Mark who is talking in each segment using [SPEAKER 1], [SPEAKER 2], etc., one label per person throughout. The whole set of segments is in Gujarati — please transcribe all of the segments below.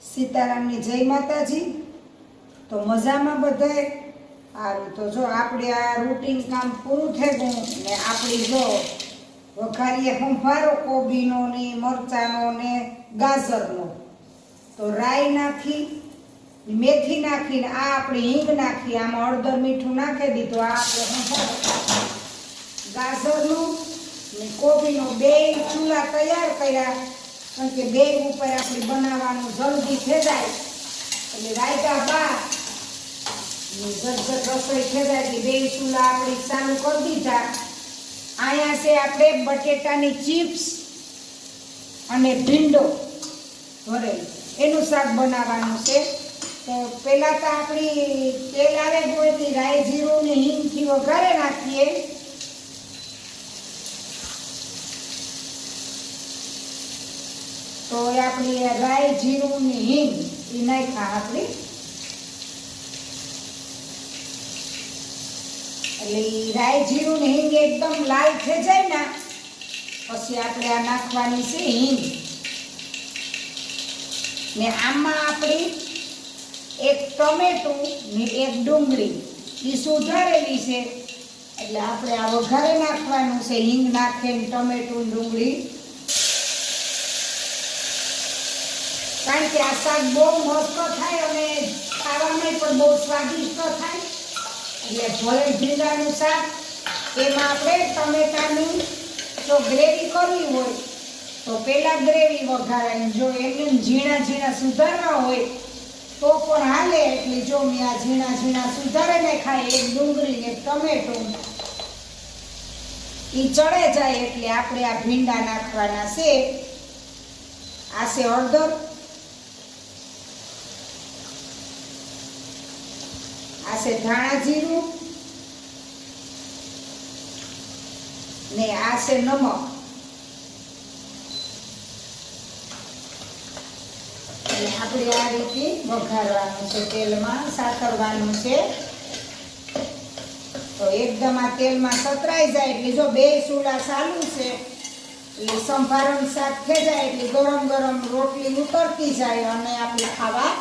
[SPEAKER 1] સીતારામની જય માતાજી. તો મજામાં બધાય સારું તો જો આપણે આ રૂટીન કામ પૂરું થઈ ગયું ને આપણી જો વઘારીએ સંભારો, કોબીનો ને મરચાંનો ને ગાજરનો. તો રાઈ નાખી મેથી નાખીને, આ આપણે હિંગ નાખી, આમાં હળદર મીઠું નાખી દીધું. આ આપણે ગાજરનું ને કોબીનો બે ચૂલા તૈયાર કર્યા. કારણ કે બે ઉપર આપણે બનાવવાનું જલ્દી થઈ એટલે રાયતા બા ઝટઝટ રસોઈ થઈ કે બે ચૂલા આપણે ચાલુ કરી દીધા. અહીંયા છે આપણે બટેટાની ચિપ્સ અને ભીંડો. ભરેલ એનું શાક બનાવવાનું છે. પહેલાં તો આપણી તેલ આવે ગોળથી રાઈ, જીરું ને હિંગથી વઘારે નાખીએ. તો આપણી રાઈ, જીરું ને હિંગ એ નાખ્યા આપણે. એટલે રાઈ, જીરું ને હિંગ એકદમ લાલ થઈ જાય ને, પછી આપણે આ નાખવાની છે હિંગ. ને આમાં આપણી એક ટમેટું ને એક ડુંગળી. એ સુધારેલી છે. એટલે આપણે આ વઘારે નાખવાનું છે. હિંગ નાખે ને ટમેટું ડુંગળી. કારણ કે આ શાક બહુ મસ્ત થાય અને ખાવામાં પણ બહુ સ્વાદિષ્ટ થાય. એટલે ભલે ભીંડાનું શાક, એમાં આપણે ટમેટાની જો ગ્રેવી કરવી હોય, તો પહેલાં ગ્રેવી વઘારાય. જો એમને ઝીણા ઝીણા સુધારવા હોય તો પણ હાલે એટલે જો મેં આ ઝીણા ઝીણા સુધારીને ખાય, એક ડુંગળી ને ટમેટું. એ ચડે જાય એટલે આપણે આ ભીંડા નાખવાના છે. આ છે હળદર. આ છે ધાણા જીરું. ને આ છે નમક એટલે આપણે આ રીતે વઘારવાનું છે. તેલમાં સાતરવાનું છે. તો એકદમ આ તેલમાં સતરાઈ જાય એટલે જો બે ચૂલા ચાલુ છે, એટલે સંભારણ શાક થઈ જાય એટલે ગરમ ગરમ રોટલી ઉતરતી જાય અને આપણે ખાવા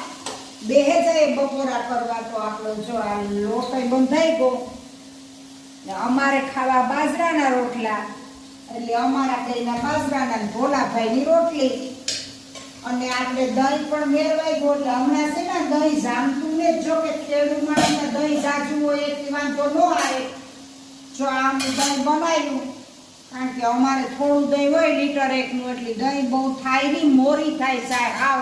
[SPEAKER 1] બે જાય બપોરા કરવા. તો આપણો જો આ લોટ બંધાઈ ગયો. અમારે ખાવા બાજરાના રોટલા. એટલે અમારા ઘરના બાજરાના ભોલાભાઈની રોટલી. અને આપણે દહીં પણ મેળવાઈ ગયું એટલે હમણાં છે ને દહીં જામતું ને જો કે ખેડૂત માણસને દહીં જાજુ હોય એટલી વાંધો ન આવે. જો આમ દહીં બનાવ્યું, કારણ કે અમારે થોડું દહીં હોય લીટર એકનું, એટલે દહીં બહુ થાય નહીં, મોરી થાય સાહેબ આવ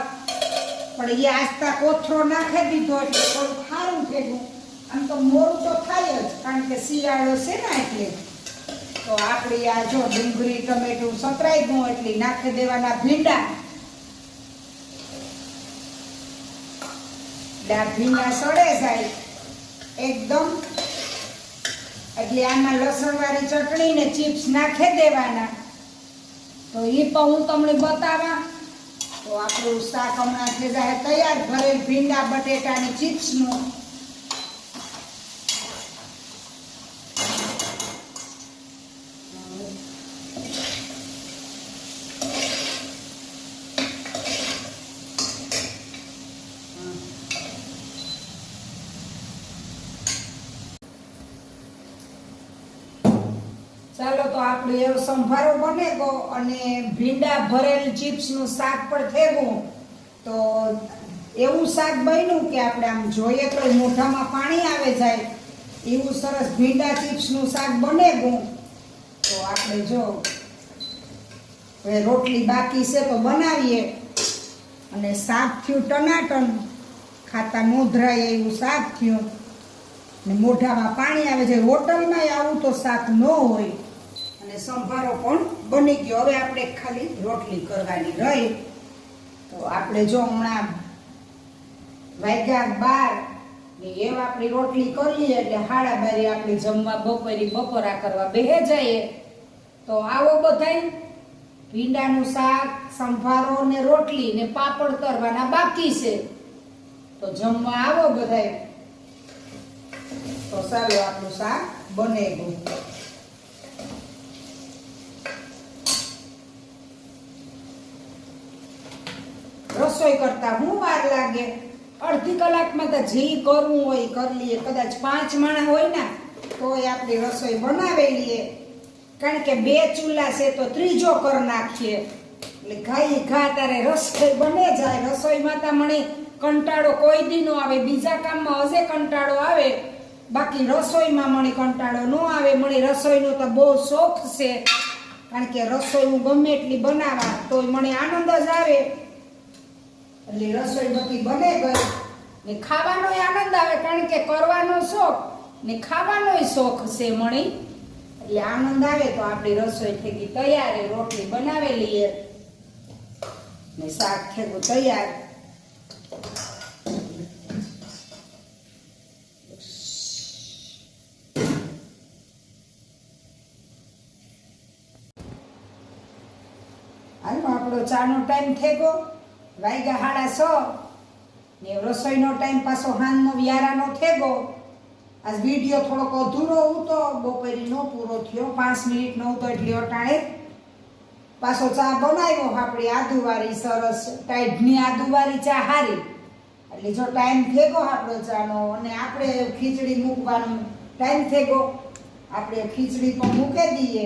[SPEAKER 1] પણ એ આસ્તા કોથરો નાખી દીધો એટલે થોડું સારું થયું આમ તો મોરું તો થાય જ, કારણ કે શિયાળો છે ને એટલે. તો આપણી આ જો ડુંગળી, ટમેટું સતરાઈ ગયું એટલે નાખી દેવાના ભીંડા. એટલે સડે જાય. એકદમ. એટલે આમાં લસણવાળી ચટણી ને ચિપ્સ નાખી દેવાના. તો એ પણ હું તમને બતાવા. તો આપણું શાક હમણાં થઈ જાય તૈયાર ભરેલ ભીંડા બટેટાની ચિપ્સનું ચાલો તો આપણું એવો સંભારો બને ગયો અને ભીંડા ભરેલ ચિપ્સનું શાક પણ થેગું. તો એવું શાક બન્યું કે આપણે આમ જોઈએ તો મોઢામાં પાણી આવે જાય. એવું સરસ ભીંડા ચિપ્સનું શાક બને ગયું તો આપણે જો હવે રોટલી બાકી છે તો બનાવીએ. અને શાક થયું ટનાટન. ખાતા મોધરાય એવું શાક થયું. ને મોઢામાં પાણી આવે છે. હોટલમાં આવું તો શાક ન હોય. સંભારો પણ બની ગયો. હવે આપણે ખાલી રોટલી કરવાની રહી. તો આપણે જો હમણાં વાગ્યા બાર એમ આપણી રોટલી કરીએ એટલે હાડા બારી આપણે જમવા બપોરી બપોરા કરવા બેહે જઈએ. તો આવો બધાય ભીંડાનું શાક, સંભારો ને રોટલી ને પાપડ કરવાના બાકી છે. તો જમવા આવો બધાય. તો ચાલો આપણું શાક બને ગયું. રસોઈ કરતા હું વાર લાગે. અડધી કલાકમાં તો જે કરવું હોય કરી લઈએ. કદાચ પાંચ માણા હોય ને, તોય આપણી રસોઈ બનાવી લઈએ કારણ કે બે ચૂલા છે તો ત્રીજો કર નાખીએ. એટલે ઘાઈ ઘા તારે રસોઈ બને જાય. રસોઈમાં તા મને કંટાળો કોઈ દી નો આવે. બીજા કામમાં હજે કંટાળો આવે. બાકી રસોઈમાં મને કંટાળો ન આવે. મને રસોઈનો તો બહુ શોખ છે. કારણ કે રસોઈ હું ગમે એટલી બનાવવા તોય મને આનંદ જ આવે. એટલે રસોઈ બધી બને ગઈ ને ખાવાનો આનંદ આવે, કારણ કે કરવાનો શોખ, ને ખાવાનો શોખ છે મણી. એટલે આનંદ આવે તો આપણી રસોઈ થઈ ગઈ તૈયાર રોટલી બનાવેલી એ ને શાક થેગું તૈયાર. હાલો, આપણો ચાનો ટાઈમ થેગો વાગ્યા હાડા સો. ને રસોઈનો ટાઈમ પાછો હાનનો વ્યારાનો થેગો. આજ વીડિયો થોડોક અધૂરો હતો બપોરીનો પૂરો થયો. પાંચ મિનિટનો હતો એટલે અટાણે પાછો ચા બનાવ્યો. આપણી આદુવારી સરસ ટાઈડની આદુવારી ચા હારી. એટલે જો ટાઈમ થેગો આપણો ચાનો અને આપણે ખીચડી મૂકવાનું ટાઈમ થેગો, આપણે ખીચડી પણ મૂકી દઈએ.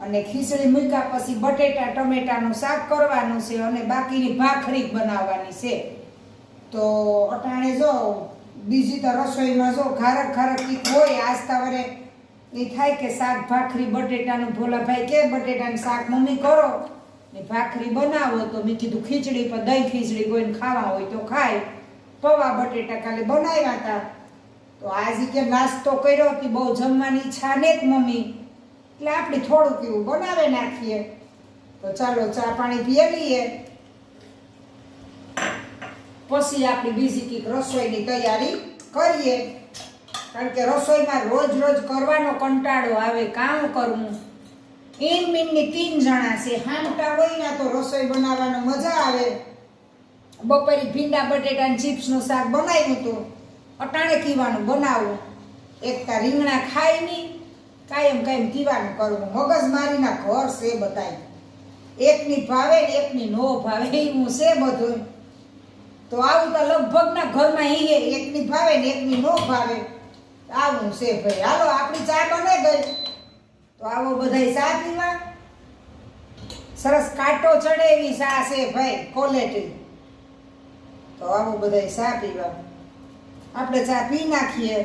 [SPEAKER 1] અને ખીચડી મૂક્યા પછી બટેટા, ટમેટાનું શાક કરવાનું છે અને બાકીની ભાખરી બનાવવાની છે. તો અટાણે જો, બીજી તો રસોઈમાં જો ખારક ખારક હોય આસ્તા વરે એ થાય કે શાક, ભાખરી, બટેટાનું ભોલાભાઈ કે બટેટાનું શાક, મમ્મી, કરો. ને ભાખરી બનાવો તો મેં કીધું, ખીચડી પર દહીં ખીચડી કોઈને ખાવા હોય તો ખાય. પૌવા બટેટા કાલે બનાવ્યા હતા. તો આજે કે નાસ્તો કર્યો હતી બહુ જમવાની ઈચ્છા ને જ મમ્મી. એટલે આપણે થોડુંક એવું બનાવી નાખીએ. તો ચાલો ચા પાણી પીએ. લઈએ પછી આપણી બીજી કંઈક રસોઈની તૈયારી કરીએ. કારણ કે રસોઈમાં રોજ રોજ કરવાનો કંટાળો આવે, કામ કરવું. ઈન મીનની તીન જણા છે, હામટા હોય તો રસોઈ બનાવવાનો મજા આવે. બપોરે ભીંડા, બટેટા ચિપ્સનું શાક બનાવ્યું હતું. અટાણે કીવાનું બનાવવું એકતા રીંગણા ખાય નહીં કાયમ કાયમ કીવાનું કરવું મગજ મારીના ઘર છે બતાય એકની ભાવે ને એકની નો ભાવે એવું છે બધું તો આવું તો લગભગના ઘરમાં એ એકની ભાવે ને એકની નો ભાવે. આવું છે ભાઈ. હાલો, આપણી ચા બને ગઈ. તો આવો બધાય ચા પીવા. સરસ કાંટો ચડે એવી ચા છે ભાઈ ક્વોલિટી તો આવો બધાય ચા પીવા. આપણે ચા પી નાખીએ.